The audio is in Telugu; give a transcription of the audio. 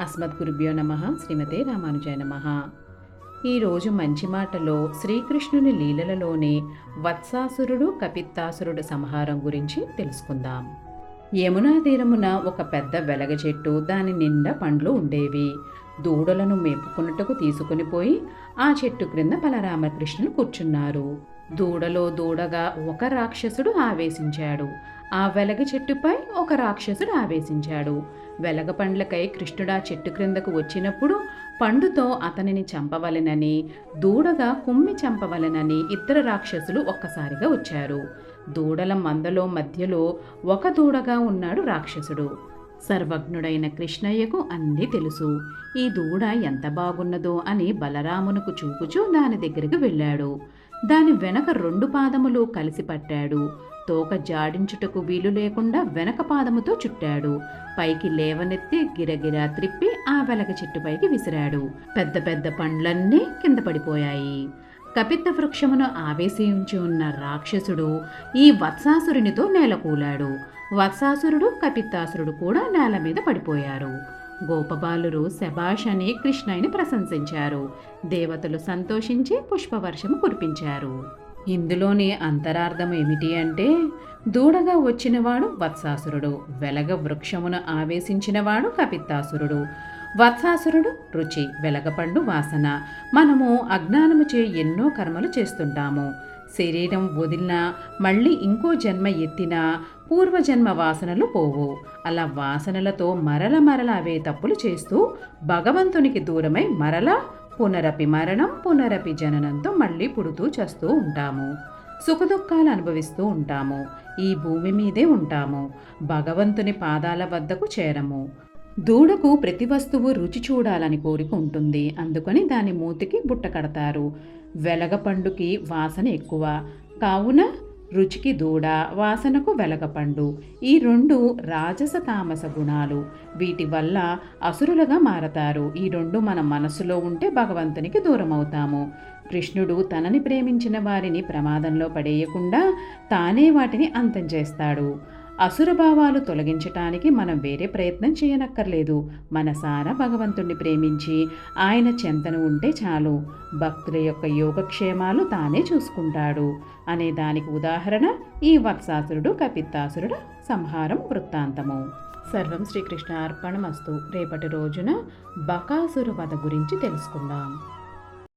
అస్మద్ గురుభ్యో నమ. శ్రీమతే రామానుజాయ నమ. ఈరోజు మంచి మాటలో శ్రీకృష్ణుని లీలలలోనే వత్సాసురుడు కపిత్తాసురుడు సంహారం గురించి తెలుసుకుందాం. యమునా తీరమున ఒక పెద్ద వెలగ చెట్టు దాని నిండా పండ్లు ఉండేవి. దూడలను మేపుకున్నట్టుకు తీసుకుని పోయి ఆ చెట్టు క్రింద బలరామకృష్ణులు కూర్చున్నారు. దూడలో దూడగా ఒక రాక్షసుడు ఆవేశించాడు. ఆ వెలగ చెట్టుపై ఒక రాక్షసుడు ఆవేశించాడు. వెలగ పండ్లకై కృష్ణుడా చెట్టు క్రిందకు వచ్చినప్పుడు పండుతో అతనిని చంపవలెనని దూడగా కుమ్మి చంపవలెనని ఇద్దరు రాక్షసులు ఒక్కసారిగా వచ్చారు. దూడల మందలో మధ్యలో ఒక దూడగా ఉన్నాడు రాక్షసుడు. సర్వజ్ఞుడైన కృష్ణయ్యకు అన్నీ తెలుసు. ఈ దూడ ఎంత బాగున్నదో అని బలరామునకు చూపుచూ దాని దగ్గరికి వెళ్ళాడు. దాని వెనక రెండు పాదములు కలిసి పట్టాడు. తోక జాడించుటకు వీలు లేకుండా వెనక పాదముతో చుట్టాడు. పైకి లేవనెత్తి గిరగిరా త్రిప్పి ఆ వెలగ చెట్టుపైకి విసిరాడు. పెద్ద పెద్ద పండ్లన్నీ కింద పడిపోయాయి. కపిత్త వృక్షమును ఆవేశించి ఉన్న రాక్షసుడు ఈ వత్సాసురునితో నేలకూలాడు వత్సాసురుడు కపిత్తాసురుడు కూడా నేల మీద పడిపోయారు. గోపబాలురు శబాష్ అనే కృష్ణయ్యని ప్రశంసించారు. దేవతలు సంతోషించి పుష్పవర్షము కురిపించారు. ఇందులోని అంతరార్థం ఏమిటి అంటే దూడగా వచ్చినవాడు వత్సాసురుడు వెలగ వృక్షమును ఆవేశించినవాడు కపిత్తాసురుడు వత్సాసురుడు రుచి వెలగపండు వాసన. మనము అజ్ఞానముచే ఎన్నో కర్మలు చేస్తుంటాము. శరీరం వదిలినా మళ్ళీ ఇంకో జన్మ ఎత్తినా పూర్వజన్మ వాసనలు పోవు. అలా వాసనలతో మరల మరల అవే తప్పులు చేస్తూ భగవంతునికి దూరమై మరల పునరపి మరణం పునరపి జననంతో మళ్ళీ పుడుతూ చేస్తూ ఉంటాము. సుఖదుఖాలు అనుభవిస్తూ ఉంటాము. ఈ భూమి మీదే ఉంటాము. భగవంతుని పాదాల వద్దకు చేరము. దూడకు ప్రతి వస్తువు రుచి చూడాలని కోరిక ఉంటుంది. అందుకని దాని మూతికి బుట్ట కడతారు. వెలగపండుకి వాసన ఎక్కువ. కావున రుచికి దూడ వాసనకు వెలగపండు. ఈ రెండు రాజస తామస గుణాలు. వీటి వల్ల అసురులుగా మారతారు. ఈ రెండు మన మనసులో ఉంటే భగవంతునికి దూరం అవుతాము కృష్ణుడు తనని ప్రేమించిన వారిని ప్రమాదంలో పడేయకుండా తానే వాటిని అంతం చేస్తాడు. అసురభావాలు తొలగించటానికి మనం వేరే ప్రయత్నం చేయనక్కర్లేదు. మనసారా భగవంతుణ్ణి ప్రేమించి ఆయన చెంతను ఉంటే చాలు. భక్తుల యొక్క యోగక్షేమాలు తానే చూసుకుంటాడు. అనే దానికి ఉదాహరణ ఈ వత్సాసురుడు కపిత్తాసురుడు సంహారం వృత్తాంతము. సర్వం శ్రీకృష్ణ అర్పణమస్తు రేపటి రోజున బకాసురు వధ గురించి తెలుసుకుందాం.